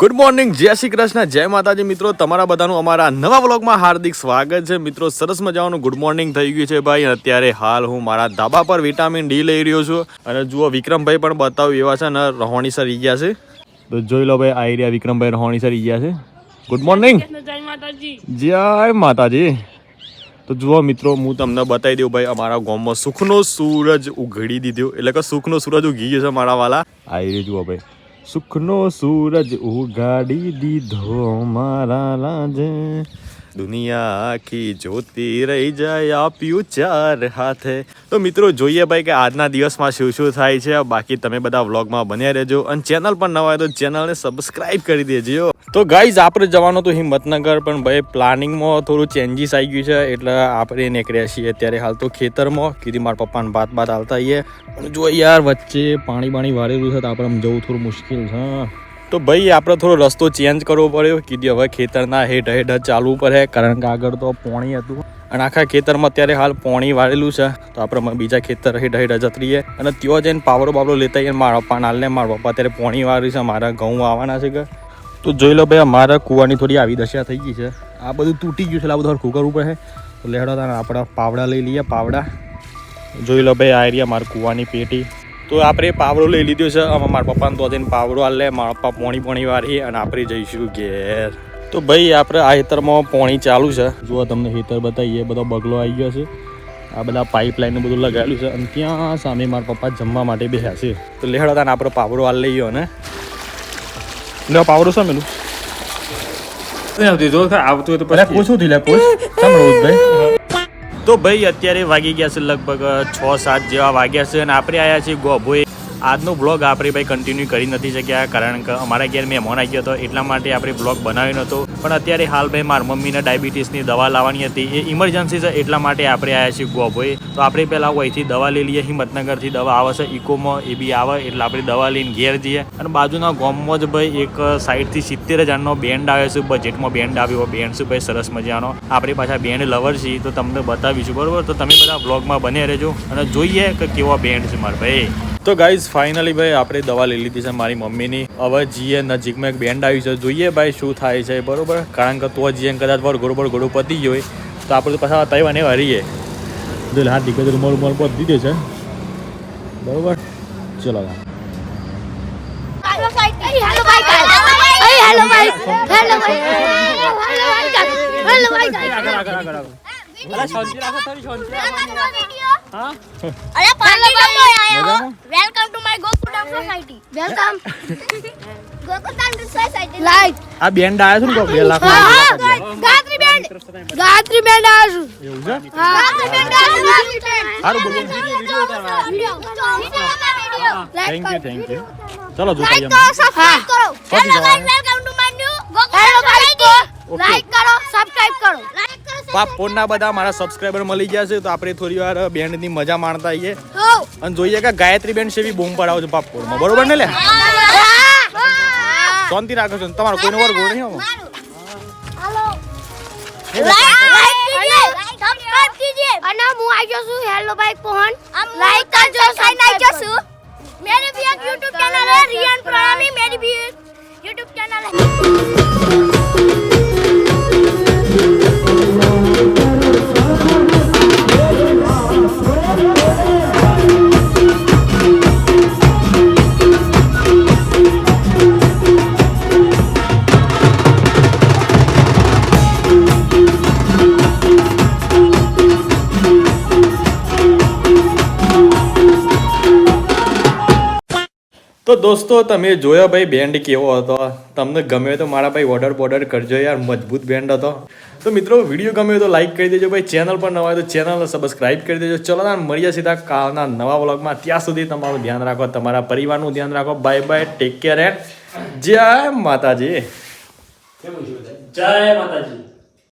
Good morning જય શ્રી કૃષ્ણ જય માતાજી. મિત્રો તમારા બધાનું અમારા નવા વ્લોગમાં હાર્દિક સ્વાગત છે. મિત્રો સરસ મજાનું ગુડ મોર્નિંગ થઈ ગયું છે ભાઈ. અત્યારે હાલ હું મારા ધાબા પર વિટામિન ડી લઈ રહ્યો છું. અને જુઓ વિક્રમભાઈ પણ બતાવ્યું એવા છે ને રહોણી સર ગયા છે. તો જોઈ લો ભાઈ આઈ રહ્યા વિક્રમભાઈ રહોણી સર ગયા છે. ગુડ મોર્નિંગ જય માતાજી. માતાજી. તો જુઓ મિત્રો હું તમને બતાવી દઉં ભાઈ અમારા ગામમાં સુખનો સૂરજ ઉઘડી દીધો. એટલે કે સુખનો સૂરજ ઉઘી ગયો છે મારા વાલા. આઈ રહ્યો જુઓ ભાઈ. સુખનો સૂરજ ઉગાડી દીધો મારા લાજે. દુનિયા આખી જોતી રહી જાય આપ્યું ચાર હાથે. તો મિત્રો, જોઈએ ભાઈ કે આજના દિવસમાં શું શું થાય છે. બાકી તમે બધા વ્લોગમાં બન્યા રહેજો અને ચેનલ પણ નવા તો ચેનલને સબસ્ક્રાઈબ કરી દેજો. તો ગાઈઝ આપણે જવાનું તો હિંમતનગર, પણ ભાઈ પ્લાનિંગમાં થોડું ચેન્જીસ આવી ગયું છે. એટલે આપણે નીકળ્યા છીએ અત્યારે હાલ તો ખેતરમાં. કીધી મારા પપ્પાને બાત બાત હાલતા આવીએ પણ જો યાર, વચ્ચે પાણી બાણી વારેલું છે તો આપણે જવું થોડું મુશ્કેલ છે. તો ભાઈ, આપણે થોડો રસ્તો ચેન્જ કરવો પડ્યો કીધી હવે ખેતરના હેઠ હેઠ ચાલવું પડે. કારણ કે આગળ તો પોણી હતું. અને આખા ખેતરમાં અત્યારે હાલ પોણી વાળેલું છે. તો આપણે બીજા ખેતર હેઠ હેઠ જતરીએ. અને ત્યાં જઈને પાવડો બાવડો લેતા આવીએ મારા પપ્પા હાલને મારા પપ્પા અત્યારે પોણી વાળ્યું છે. મારા ઘઉં આવવાના છે કે. તો જોઈ લો ભાઈ, અમારા કૂવાની થોડી આવી દશા થઈ ગઈ છે. આ બધું તૂટી ગયું છે. એટલે આ બધું હરખું કરવું પડે. તો લેડો તાને આપણા પાવડા લઈ લઈએ, પાવડા. જોઈ લો ભાઈ, આ એરિયા મારા કૂવાની પેટી. તો આપણે પાવડો લઈ લીધો છે. આમાં મારા પપ્પાને તો જઈને પાવડો હાલ લે મારા પપ્પા પોણી પોણી વાળી અને આપણે જઈશું ઘેર. તો ભાઈ આપણે આ હેતરમાં પોણી ચાલુ છે. જુઓ તમને હેતર બતાવીએ. બધો બગલો આવી ગયો છે. આ બધા પાઇપલાઇન બધું લગાવેલું છે અને ત્યાં સામે મારા પપ્પા જમવા માટે બેસ્યા છે. તો લેહડા તાને આપણો પાવડો હાલ ગયો ને લે પાવડો શું મેલું? આવતું તો પછી. પૂછું થી લે પૂછ. સાંભળવું ભાઈ? તો ભાઈ અત્યારે વાગી ગયા છે લગભગ છ સાત જેવા વાગ્યા છે અને આપણે આવ્યા છીએ ગોભોએ આજનો બ્લોગ આપણે ભાઈ કન્ટિન્યુ કરી નથી શક્યા, કારણ કે અમારા ઘેર મહેમાન આવી ગયો હતો, એટલા માટે આપણે બ્લોગ બનાવ્યો નહોતો. પણ અત્યારે હાલ ભાઈ મારા મમ્મીને ડાયાબિટીસની દવા લાવવાની હતી. એ ઇમરજન્સી છે, એટલા માટે આપણે આવ્યા છીએ ગોભોએ તો આપણે પહેલાં અહીંથી દવા લઈ લઈએ, હિંમતનગરથી દવા આવે છે, ઇકોમાં, એ બી આવે, એટલે આપણે દવા લઈને ઘેર જઈએ. અને બાજુના ગામમાં જ ભાઈ એક સાઈડથી સિત્તેર હજારનો બેન્ડ આવ્યો છે બજેટમાં બેન્ડ આવ્યો. બેન્ડ છે ભાઈ, સરસ મજાનો. આપણે પાછા બેન્ડ લવર છીએ, તો તમને બતાવીશું, બરાબર? તો તમે બધા બ્લોગમાં બને રહેજો અને જોઈએ કે કેવો બેન્ડ છે મારા ભાઈ. તો ગાઈઝ ફાઇનલી ભાઈ આપણે દવા લઈ લીધી છે મારી મમ્મીની. હવે જીએ નજીકમાં એક બેન્ડ આવ્યું છે જોઈએ ભાઈ શું થાય છે બરોબર? કારણ કે તો જીએ કદાચ વાર ગોળ ગોળ ગોળું પતી ગયું હોય તો આપણે તો પાછા તૈવાને હરીએ. દિલ હા દીકરી રૂમાલ રૂમાલ પર દીધે છે. બરોબર? ચલો હા? અરે welcome to my Gokul society welcome Gokul society like આ બેન્ડ આવ્યો છે ને કોક? બે લાખ ગાત્રી બેન્ડ ગાત્રી બેન્ડ આશું એવું છે? ગાત્રી બેન્ડ આશું સારું બોલો. થેન્ક યુ થેન્ક યુ ચલો જોતા લાઈક કરો સબસ્ક્રાઇબ કરો. Hello guys welcome to my new Gokul society like કરો સબસ્ક્રાઇબ કરો. લાઈક કરો પાપોરના બધા મારા સબસ્ક્રાઈબર મળી ગયા છે તો આપણે થોડી વાર બેન્ડની મજા માણતા આવીએ. અને જોઈએ કે ગાયત્રીબેન છે બી બૂમ પડાવો છો પાપકોડમાં. બરોબર ને લે? શાંતિ રાખો છો તમારો કોઈનો વર્ગ નહીં આવો. અને હું હેલો ભાઈ કોહન લાઈક કરજો સબસ્ક્રાઇબ કરજો. મેરે બી એક YouTube ચેનલ દોસ્તો, તમે જોયો ભાઈ બેન્ડ કેવો હતો? તમને ગમે તો મારા ભાઈ ઓર્ડર બોર્ડર કરજો યાર, મજબૂત બેન્ડ હતો. તો મિત્રો વીડિયો ગમે તો લાઈક કરી દેજો ભાઈ. ચેનલ પર નવા હોય તો ચેનલને સબસ્ક્રાઇબ કરી દેજો. ચલો ના મળીએ સીધા કાલના નવા વ્લોગમાં ત્યાં સુધી તમારું ધ્યાન રાખો, તમારા પરિવારનું ધ્યાન રાખો. Bye bye take care and Jai Mataji. Jai માતાજી.